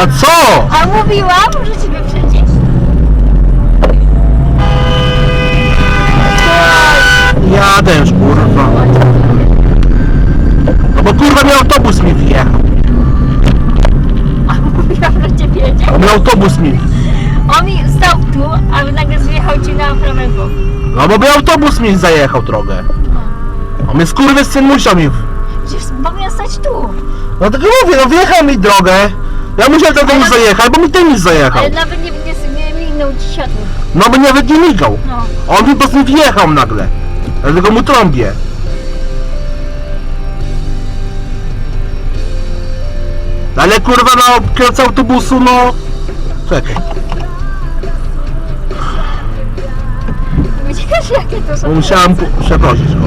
A co? A mówiłam, że cię wyprzedzić. Jadę już, kurwa. No bo kurwa mi autobus mi wjechał. A mówiłam, że cię wiedzie. Mi autobus mi. On mi stał tu, a nagle zjechał ci na prawego. No bo mi autobus mi zajechał drogę. A mnie skurwysyn musiał mi... w- Przecież powinien stać tu. No tak mówię, no wjechał mi drogę. Ja musiałem do Ale- zajechać, bo mi ten nic zajechał. Ale nawet nie, nie, nie mignął ci światło. No bo nawet nie migał. No. On mi po prostu wjechał nagle. Dlatego mu trąbię. Ale kurwa no kierowca autobusu no... Czekaj, Widzisz jakie to są... bo musiałem pu- przeprosić go.